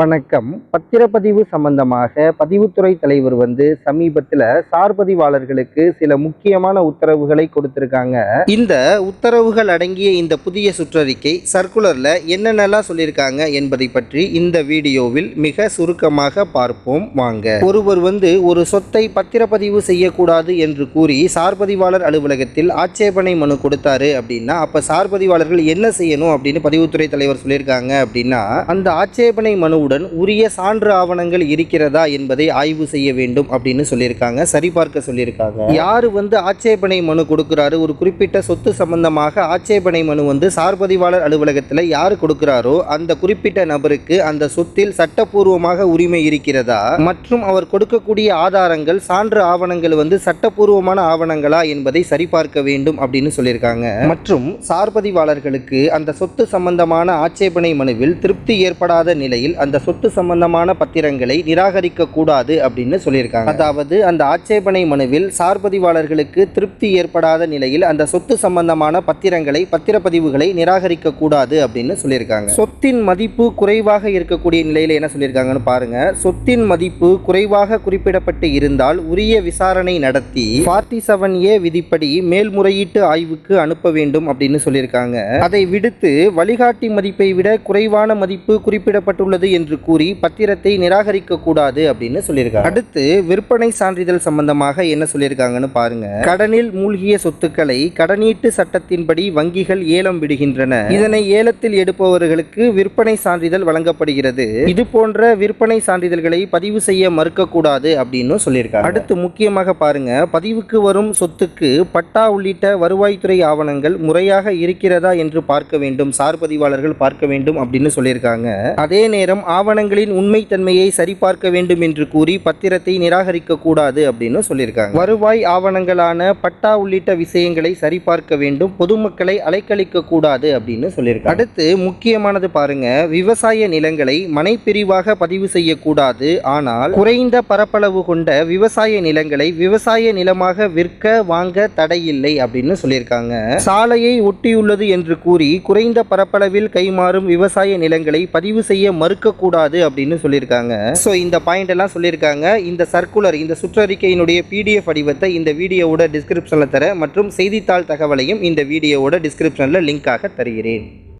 வணக்கம். பத்திரப்பதிவு சம்பந்தமாக பதிவுத்துறை தலைவர் வந்து சமீபத்தில் சார்பதிவாளர்களுக்கு சில முக்கியமான உத்தரவுகளை கொடுத்திருக்காங்க. இந்த உத்தரவுகள் அடங்கிய இந்த புதிய சுற்றறிக்கை சர்க்குலர்ல என்னென்னலாம் சொல்லியிருக்காங்க என்பதை பற்றி இந்த வீடியோவில் மிக சுருக்கமாக பார்ப்போம். வாங்க. ஒருவர் வந்து ஒரு சொத்தை பத்திரப்பதிவு செய்யக்கூடாது என்று கூறி சார்பதிவாளர் அலுவலகத்தில் ஆட்சேபனை மனு கொடுத்தாரு அப்படின்னா அப்ப சார்பதிவாளர்கள் என்ன செய்யணும் அப்படின்னு பதிவுத்துறை தலைவர் சொல்லியிருக்காங்க அப்படின்னா அந்த ஆட்சேபனை மனு மனுவுடன் உரிய சான்று ஆவணங்கள் இருக்கிறதா என்பதை ஆய்வு செய்ய வேண்டும் அப்படின்னு சொல்லியிருக்காங்க. சரிபார்க்க சொல்லியிருக்காங்க. யாரு வந்து ஆட்சேபனை மனு கொடுக்கிறாரு? ஒரு குறிப்பிட்ட சொத்து சம்பந்தமாக ஆட்சேபனை மனு வந்து சார்பதிவாளர் அலுவலகத்தில் யார் கொடுக்கிறாரோ அந்த குறிப்பிட்ட நபருக்கு அந்த சொத்தில் சட்டப்பூர்வமாக உரிமை இருக்கிறதா? மற்றும் அவர் கொடுக்கக்கூடிய ஆதாரங்கள் சான்று ஆவணங்கள் வந்து சட்டப்பூர்வமான ஆவணங்களா என்பதை சரிபார்க்க வேண்டும் அப்படின்னு சொல்லியிருக்காங்க. மற்றும் சார்பதிவாளர்களுக்கு அந்த சொத்து சம்பந்தமான ஆட்சேபனை மனுவில் திருப்தி ஏற்படாத நிலையில் அந்த சொத்து சம்பந்தமான பத்திரங்களை நிராகரிக்க கூடாது அப்படின்னு சொல்லியிருக்காங்க. அதாவது அந்த ஆட்சேபனை மனுவில் சார்பதிவாளர்களுக்கு திருப்தி ஏற்படாத நிலையில் அந்த சொத்து சம்பந்தமான பத்திரங்களை பத்திரப்பதிவுகளை நிராகரிக்க கூடாது அப்படின்னு சொல்லியிருக்காங்க. சொத்தின் மதிப்பு குறைவாக இருக்கக்கூடிய நிலையில் என்ன சொல்லியிருக்காங்கன்னு பாருங்க. சொத்தின் மதிப்பு குறைவாக குறிப்பிடப்பட்டு இருந்தால் உரிய விசாரணை நடத்தி ஃபார்ட்டி செவன் ஏ விதிப்படி மேல்முறையீட்டு ஆய்வுக்கு அனுப்ப வேண்டும் அப்படின்னு சொல்லியிருக்காங்க. அதை விடுத்து வழிகாட்டி மதிப்பை விட குறைவான மதிப்பு குறிப்பிடப்பட்டுள்ளது என்று என்று கூறி பத்திரத்தை நிராகரிக்க கூடாது அப்படின்னு சொல்லியிருக்காங்க. அடுத்து விற்பனை சான்றிதழ் சம்பந்தமாக என்ன சொல்லியிருக்காங்கன்னு பாருங்க. கடனில் மூழ்கிய சொத்துக்களை கடனீட்டு சட்டத்தின்படி வங்கிகள் ஏலம் விடுகின்றன. இதனை ஏலத்தில் எடுப்பவர்களுக்கு விற்பனை சான்றிதழ் வழங்கப்படுகிறது. இது போன்ற விற்பனை சான்றிதழ்களை பதிவு செய்ய மறுக்கக்கூடாது அப்படின்னு சொல்லியிருக்காங்க. அடுத்து முக்கியமாக பாருங்க. பதிவுக்கு வரும் சொத்துக்கு பட்டா உள்ளிட்ட வருவாய்த்துறை ஆவணங்கள் முறையாக இருக்கிறதா என்று பார்க்க வேண்டும். சார் பதிவாளர்கள் பார்க்க வேண்டும் அப்படின்னு சொல்லியிருக்காங்க. அதே நேரம் ஆவணங்களின் உண்மைத்தன்மையை சரிபார்க்க வேண்டும் என்று கூறி பத்திரத்தை நிராகரிக்க கூடாது அப்படின்னு சொல்லியிருக்காங்க. வருவாய் ஆவணங்களான பட்டா உள்ளிட்ட விஷயங்களை சரிபார்க்க வேண்டும் பொதுமக்களை அலைக்கழிக்க கூடாது அப்படின்னு சொல்லியிருக்காங்க. அடுத்து முக்கியமானது பாருங்க. விவசாய நிலங்களை மனைப்பிரிவாக பதிவு செய்யக்கூடாது. ஆனால் குறைந்த பரப்பளவு கொண்ட விவசாய நிலங்களை விவசாய நிலமாக விற்க வாங்க தடையில்லை அப்படின்னு சொல்லியிருக்காங்க. சாலையை ஒட்டியுள்ளது என்று கூறி குறைந்த பரப்பளவில் கைமாறும் விவசாய நிலங்களை பதிவு செய்ய மறுக்கக்கூடாது அப்படின்னு சொல்லியிருக்காங்க. ஸோ இந்த பாயிண்ட் எல்லாம் சொல்லியிருக்காங்க. இந்த சர்க்குலர் இந்த சுற்றறிக்கையினுடைய பிடிஎஃப் வடிவத்தை இந்த வீடியோவோட டிஸ்கிரிப்ஷனில் தர மற்றும் செய்தித்தாள் தகவலையும் இந்த வீடியோவோட டிஸ்கிரிப்ஷனில் லிங்காக தருகிறேன்.